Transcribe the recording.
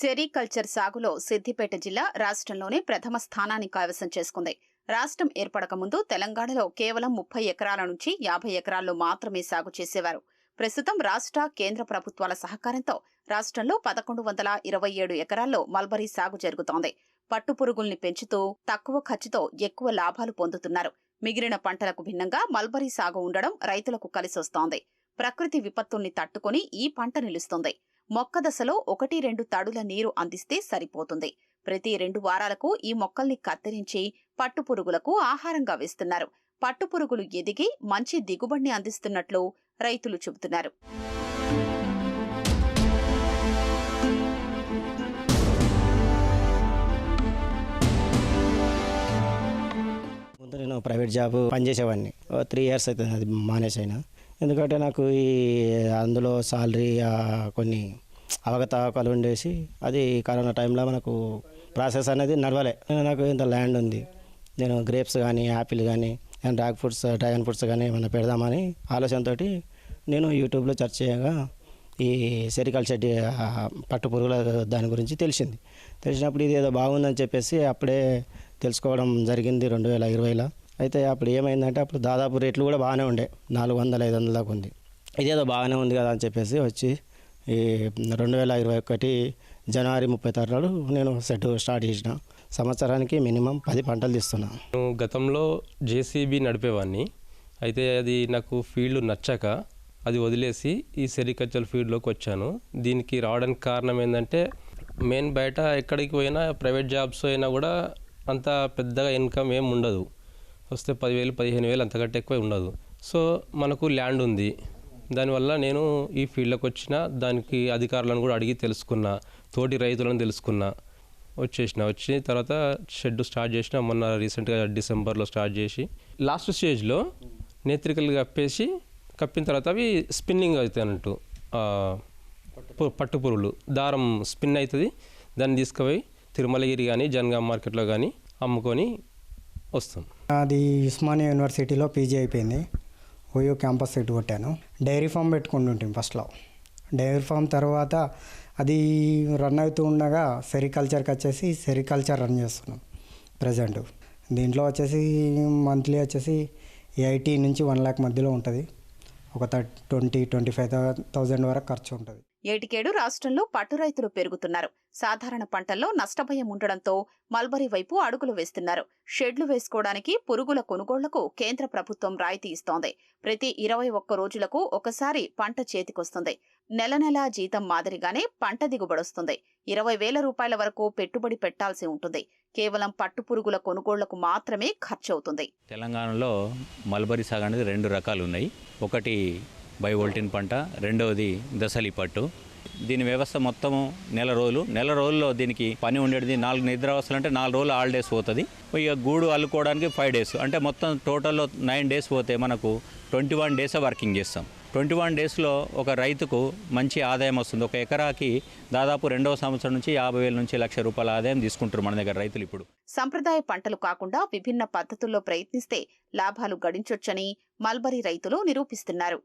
Sericulture సాగులో సిద్దిపేట జిల్లా రాష్ట్రంలోనే ప్రథమ స్థానాన్ని కైవసం చేసుకుంది. రాష్ట్రం ఏర్పడక ముందు తెలంగాణలో కేవలం ముప్పై ఎకరాల నుంచి యాభై ఎకరాల్లో మాత్రమే సాగు చేసేవారు. ప్రస్తుతం రాష్ట్ర కేంద్ర ప్రభుత్వాల సహకారంతో రాష్ట్రంలో పదకొండు వందల ఇరవై ఏడు ఎకరాల్లో మల్బరీ సాగు జరుగుతోంది. పట్టుపురుగుల్ని పెంచుతూ తక్కువ ఖర్చుతో ఎక్కువ లాభాలు పొందుతున్నారు. మిగిలిన పంటలకు భిన్నంగా మల్బరీ సాగు ఉండడం రైతులకు కలిసొస్తోంది. ప్రకృతి విపత్తుల్ని తట్టుకుని ఈ పంట నిలుస్తుంది. మొక్క దశలో ఒకటి రెండు తడుల నీరు అందిస్తే సరిపోతుంది. ప్రతి రెండు వారాలకు ఈ మొక్కల్ని కత్తిరించి పట్టుపురుగులకు ఆహారంగా వేస్తున్నారు. పట్టుపురుగులు ఎదిగి మంచి దిగుబడిని అందిస్తున్నట్లు రైతులు చెబుతున్నారు. ముందు నేను ప్రైవేట్ జాబ్ పనిచేసేవాడిని. త్రీ ఇయర్స్ అవుతుంది అది మానేసైనా. అయినా ఎందుకంటే నాకు ఈ అందులో సాలరీ కొన్ని అవగతవకలు ఉండేసి అది కరోనా టైంలో మనకు ప్రాసెస్ అనేది నడవలే. నాకు ఇంత ల్యాండ్ ఉంది. నేను గ్రేప్స్ కానీ యాపిల్ కానీ డ్రాగ్ ఫ్రూట్స్ డ్రాగన్ ఫ్రూట్స్ కానీ ఏమైనా పెడదామని ఆలోచనతో నేను యూట్యూబ్లో సెర్చ్ చేయగా ఈ సెరికల్చర్ పట్టు పురుగుల దాని గురించి తెలిసింది. తెలిసినప్పుడు ఇది ఏదో బాగుందని చెప్పేసి అప్పుడే తెలుసుకోవడం జరిగింది రెండు వేల ఇరవైలో. అయితే అప్పుడు ఏమైందంటే అప్పుడు దాదాపు రేట్లు కూడా బాగానే ఉండే. నాలుగు వందల ఐదు వందల దాకా ఉంది. ఇదేదో బాగానే ఉంది కదా అని చెప్పేసి వచ్చి ఈ రెండు వేల ఇరవై ఒకటి జనవరి ముప్పై తారీఖు నేను సెట్ స్టార్ట్ చేసిన. సంవత్సరానికి మినిమం పది పంటలు తీస్తున్నా. నేను గతంలో జేసీబీ నడిపేవాడిని అయితే అది నాకు ఫీల్డ్ నచ్చక అది వదిలేసి ఈ సెరికల్చర్ ఫీల్డ్లోకి వచ్చాను. దీనికి రావడానికి కారణం ఏంటంటే మెయిన్ బయట ఎక్కడికి పోయినా ప్రైవేట్ జాబ్స్ అయినా కూడా అంత పెద్దగా ఇన్కమ్ ఏం ఉండదు. వస్తే పదివేలు పదిహేను వేలు అంతకంటే ఎక్కువ ఉండదు. సో మనకు ల్యాండ్ ఉంది. దానివల్ల నేను ఈ ఫీల్డ్లోకి వచ్చిన దానికి అధికారులను కూడా అడిగి తెలుసుకున్నా తోటి రైతులను తెలుసుకున్నా. వచ్చేసిన వచ్చిన తర్వాత షెడ్ స్టార్ట్ చేసిన మొన్న రీసెంట్గా డిసెంబర్లో స్టార్ట్ చేసి లాస్ట్ స్టేజ్లో నేత్రికలు కప్పేసి కప్పిన తర్వాత అవి స్పిన్నింగ్ అవుతాయి అన్నట్టు. పట్టు పురుగులు దారం స్పిన్ అవుతుంది. దాన్ని తీసుకుపోయి తిరుమలగిరి కానీ జనగాం మార్కెట్లో కానీ అమ్ముకొని వస్తాం. అది ఉస్మానియా యూనివర్సిటీలో పీజీ అయిపోయింది. ఓయో క్యాంపస్ సీట్ కొట్టాను. డైరీ ఫామ్ పెట్టుకుంటుంటాం ఫస్ట్లో. డైరీ ఫామ్ తర్వాత అది రన్ అవుతూ ఉండగా సెరికల్చర్కి వచ్చేసి సెరికల్చర్ రన్ చేస్తున్నాం ప్రజెంట్. దీంట్లో వచ్చేసి మంత్లీ వచ్చేసి ఎయిటీ నుంచి వన్ ల్యాక్ మధ్యలో ఉంటుంది. ఒక ట్వంటీ ట్వంటీ ఫైవ్ థౌజండ్ వరకు ఖర్చు ఉంటుంది. ఏటికేడు రాష్ట్రంలో పట్టు రైతులు పెరుగుతున్నారు. సాధారణ పంటల్లో నష్టభయం ఉండడంతో మల్బరీ వైపు అడుగులు వేస్తున్నారు. షెడ్లు వేసుకోవడానికి పురుగుల కొనుగోళ్ళకు కేంద్ర ప్రభుత్వం రాయితీ ఇస్తోంది. ప్రతి ఇరవై ఒక్క రోజులకు ఒకసారి పంట చేతికొస్తుంది. నెల నెలా జీతం మాదిరిగానే పంట దిగుబడొస్తుంది ఇరవై వేల రూపాయల వరకు పెట్టుబడి పెట్టాల్సి ఉంటుంది. కేవలం పట్టు పురుగుల కొనుగోళ్ళకు మాత్రమే ఖర్చవుతుంది. తెలంగాణలో మల్బరీ సాగు అనేది రెండు రకాలు ఉన్నాయి. ఒకటి బైవోల్టిన్ పంట రెండవది దశలి పట్టు. దీని వ్యవస్థ మొత్తము నెల రోజులు. నెల రోజుల్లో దీనికి పని ఉండేది నాలుగు నిద్రావస్థలు అంటే నాలుగు రోజులు ఆల్ డేస్ పోతుంది. ఇక గూడు అల్లుకోవడానికి ఫైవ్ డేస్. అంటే మొత్తం టోటల్లో నైన్ డేస్ పోతే మనకు ట్వంటీ వన్ డేస్ వర్కింగ్ చేస్తాం. ట్వంటీ వన్ డేస్లో ఒక రైతుకు మంచి ఆదాయం వస్తుంది. ఒక ఎకరాకి దాదాపు రెండవ సంవత్సరం నుంచి యాభై వేల నుంచి లక్ష రూపాయల ఆదాయం తీసుకుంటారు మన దగ్గర రైతులు ఇప్పుడు. సంప్రదాయ పంటలు కాకుండా విభిన్న పద్ధతుల్లో ప్రయత్నిస్తే లాభాలు గడించొచ్చని మల్బరీ రైతులు నిరూపిస్తున్నారు.